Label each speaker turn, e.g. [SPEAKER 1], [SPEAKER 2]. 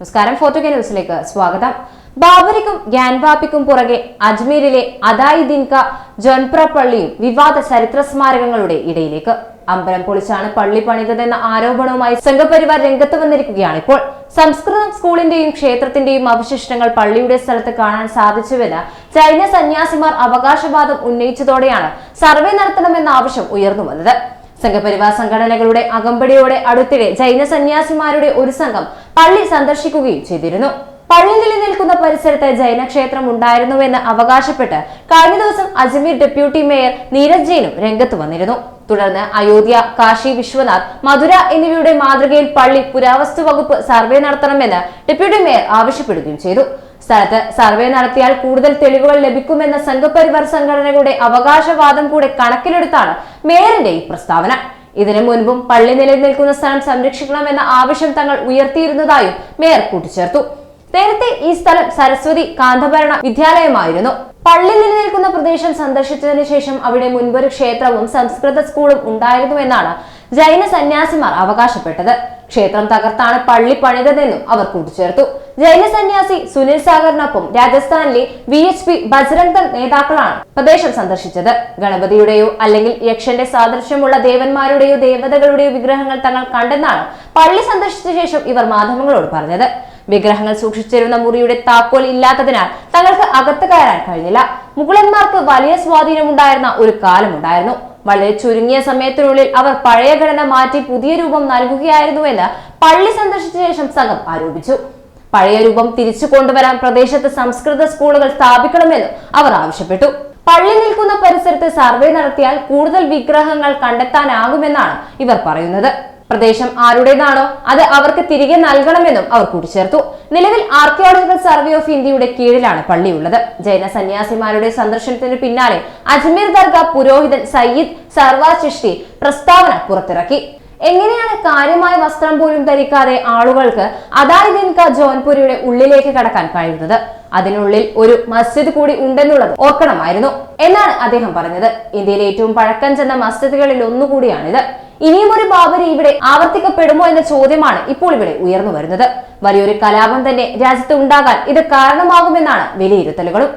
[SPEAKER 1] നമസ്കാരം. ഫോർട്ടുഗ ന്യൂസിലേക്ക് സ്വാഗതം. ബാബരിക്കും ഗ്യാൻവാപ്പിക്കും പുറകെ അജ്മീരിലെ അദായി ദിൻക ജൊൻപ്ര പള്ളിയും വിവാദ ചരിത്ര സ്മാരകങ്ങളുടെ ഇടയിലേക്ക്. അമ്പലം പൊളിച്ചാണ് പള്ളി പണിതെന്ന ആരോപണവുമായി സംഘപരിവാർ രംഗത്ത് വന്നിരിക്കുകയാണ് ഇപ്പോൾ. സംസ്കൃതം സ്കൂളിന്റെയും ക്ഷേത്രത്തിന്റെയും അവശിഷ്ടങ്ങൾ പള്ളിയുടെ സ്ഥലത്ത് കാണാൻ സാധിച്ചുവെന്ന് ചൈന സന്യാസിമാർ അവകാശവാദം ഉന്നയിച്ചതോടെയാണ് സർവേ നടത്തണമെന്ന ആവശ്യം ഉയർന്നു വന്നത്. സംഘപരിവാർ സംഘടനകളുടെ അകമ്പടിയോടെ അടുത്തിടെ ജൈന സന്യാസിമാരുടെ ഒരു സംഘം പള്ളി സന്ദർശിക്കുകയും ചെയ്തിരുന്നു. പള്ളി നിലനിൽക്കുന്ന പരിസരത്ത് ജൈനക്ഷേത്രം ഉണ്ടായിരുന്നുവെന്ന് അവകാശപ്പെട്ട് കഴിഞ്ഞ ദിവസം അജ്മീർ ഡെപ്യൂട്ടി മേയർ നീരജ് ജെയിനും രംഗത്ത് വന്നിരുന്നു. തുടർന്ന് അയോധ്യ കാശി വിശ്വനാഥ് മധുര എന്നിവയുടെ മാതൃകയിൽ പള്ളി പുരാവസ്തു വകുപ്പ് സർവേ നടത്തണമെന്ന് ഡെപ്യൂട്ടി മേയർ ആവശ്യപ്പെടുകയും ചെയ്തു. സ്ഥലത്ത് സർവേ നടത്തിയാൽ കൂടുതൽ തെളിവുകൾ ലഭിക്കുമെന്ന സംഘപരിവാർ സംഘടനകളുടെ അവകാശവാദം കൂടെ കണക്കിലെടുത്താണ് മേയറിന്റെ ഈ പ്രസ്താവന. ഇതിനു മുൻപും പള്ളി നിലനിൽക്കുന്ന സ്ഥലം സംരക്ഷിക്കണമെന്ന ആവശ്യം തങ്ങൾ ഉയർത്തിയിരുന്നതായും മേയർ കൂട്ടിച്ചേർത്തു. നേരത്തെ ഈ സ്ഥലം സരസ്വതി കാന്തഭരണ വിദ്യാലയമായിരുന്നു. പള്ളി നിലനിൽക്കുന്ന പ്രദേശം സന്ദർശിച്ചതിനു ശേഷം അവിടെ മുൻപൊരു ക്ഷേത്രവും സംസ്കൃത സ്കൂളും ഉണ്ടായിരുന്നുവെന്നാണ് ജൈന സന്യാസിമാർ അവകാശപ്പെട്ടത്. ക്ഷേത്രം തകർത്താണ് പള്ളി പണിതതെന്നും അവർ കൂട്ടിച്ചേർത്തു. ജൈന സന്യാസി സുനിൽ സാഗറിനൊപ്പം രാജസ്ഥാനിലെ V H P Bajrang Dal നേതാക്കളാണ് പ്രദേശം സന്ദർശിച്ചത്. ഗണപതിയുടെയോ അല്ലെങ്കിൽ യക്ഷന്റെ സാദൃശ്യമുള്ള ദേവന്മാരുടെയോ ദേവതകളുടെയോ വിഗ്രഹങ്ങൾ തങ്ങൾ കണ്ടെന്നാണ് പള്ളി സന്ദർശിച്ച ശേഷം ഇവർ മാധ്യമങ്ങളോട് പറഞ്ഞത്. വിഗ്രഹങ്ങൾ സൂക്ഷിച്ചിരുന്ന മുറിയുടെ താക്കോൽ ഇല്ലാത്തതിനാൽ തങ്ങൾക്ക് അകത്ത് കയറാൻ കഴിഞ്ഞില്ല. മുഗളന്മാർക്ക് വലിയ സ്വാധീനമുണ്ടായിരുന്ന ഒരു കാലമുണ്ടായിരുന്നു. വളരെ ചുരുങ്ങിയ സമയത്തിനുള്ളിൽ അവർ പഴയ ഘടന മാറ്റി പുതിയ രൂപം നൽകുകയായിരുന്നുവെന്ന് പള്ളി സന്ദർശിച്ച ശേഷം സംഘം ആരോപിച്ചു. പഴയ രൂപം തിരിച്ചു കൊണ്ടുവരാൻ പ്രദേശത്ത് സംസ്കൃത സ്കൂളുകൾ സ്ഥാപിക്കണമെന്നും അവർ ആവശ്യപ്പെട്ടു. പള്ളി നിൽക്കുന്ന പരിസരത്ത് സർവേ നടത്തിയാൽ കൂടുതൽ വിഗ്രഹങ്ങൾ കണ്ടെത്താനാകുമെന്നാണ് ഇവർ പറയുന്നത്. പ്രദേശം ആരുടേതാണോ അത് അവർക്ക് തിരികെ നൽകണമെന്നും അവർ കൂട്ടിച്ചേർത്തു. നിലവിൽ ആർക്കിയോളജിക്കൽ സർവേ ഓഫ് ഇന്ത്യയുടെ കീഴിലാണ് പള്ളിയുള്ളത്. ജൈന സന്യാസിമാരുടെ സന്ദർശനത്തിന് പിന്നാലെ അജ്മീർ ദർഗ പുരോഹിതൻ സയ്യിദ് സർവാ ചിഷ്ടി പ്രസ്താവന പുറത്തിറക്കി. എങ്ങനെയാണ് കാര്യമായ വസ്ത്രം പോലും ധരിക്കാതെ ആളുകൾക്ക് അതായത് ദിൻക ജോൻപുരിയുടെ ഉള്ളിലേക്ക് കടക്കാൻ കഴിയുന്നത്? അതിനുള്ളിൽ ഒരു മസ്ജിദ് കൂടി ഉണ്ടെന്നുള്ളത് ഓർക്കണമായിരുന്നു എന്നാണ് അദ്ദേഹം പറഞ്ഞത്. ഇന്ത്യയിലെ ഏറ്റവും പഴക്കം ചെന്ന മസ്ജിദുകളിൽ ഒന്നുകൂടിയാണിത്. ഇനിയും ഒരു ബാബരി ഇവിടെ ആവർത്തിക്കപ്പെടുമോ എന്ന ചോദ്യമാണ് ഇപ്പോൾ ഇവിടെ ഉയർന്നു വരുന്നത്. വലിയൊരു കലാപം തന്നെ രാജ്യത്ത് ഉണ്ടാകാൻ ഇത് കാരണമാകുമെന്നാണ് വിലയിരുത്തലുകളും.